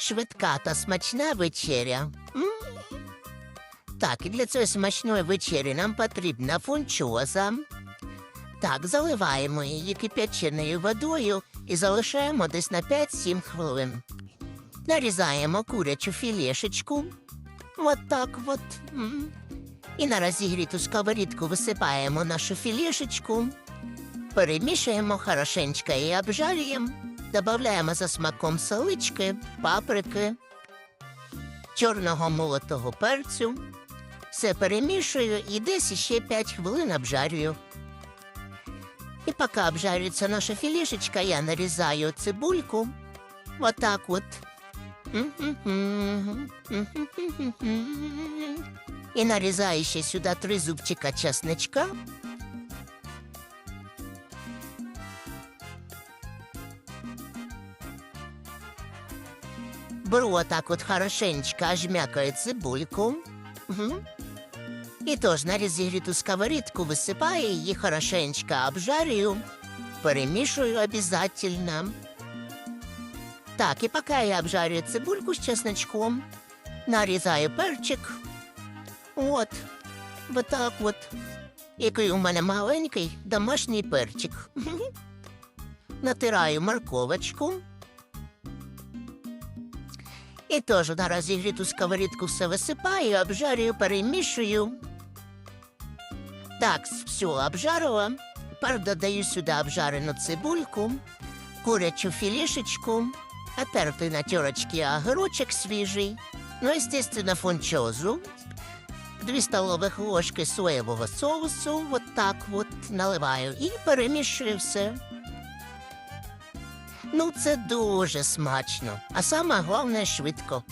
швидка та смачна вечеря. М? Так, і для цієї смачної вечері нам потрібна фунчоза. Так, заливаємо її кип'яченою водою і залишаємо десь на 5-7 хвилин. Нарізаємо курячу філешечку. От так от. І на розігріту сковорідку висипаємо нашу філешечку. Перемішуємо хорошенько і обжарюємо. Додаємо за смаком солички, паприки, чорного молотого перцю. Все перемішую і десь ще 5 хвилин обжарюю. І поки обжарюється наша філішечка, я нарізаю цибульку. Отак от. І нарізаю ще сюди три зубчика чесничка. Беру отак от хорошенечко, ажмякає цибульку. Угу. І тож на розігріту сковорідку висипаю її хорошенечко обжарюю, перемішую обязательно. Так, і поки я обжарюю цибульку з чесночком, нарізаю перчик. От, вот так от. Який у мене маленький домашній перчик. Натираю морковочку. І теж на розігріту сковорідку все висипаю, обжарюю, перемішую. Так, все обжарила. Тепер додаю сюди обжарену цибульку, курячу філішечку, отертий на терочці огірочок свіжий, ну, естественно, фунчозу, дві столових ложки соєвого соусу, вот так от наливаю і перемішую все. Ну, це дуже смачно, а саме головне швидко.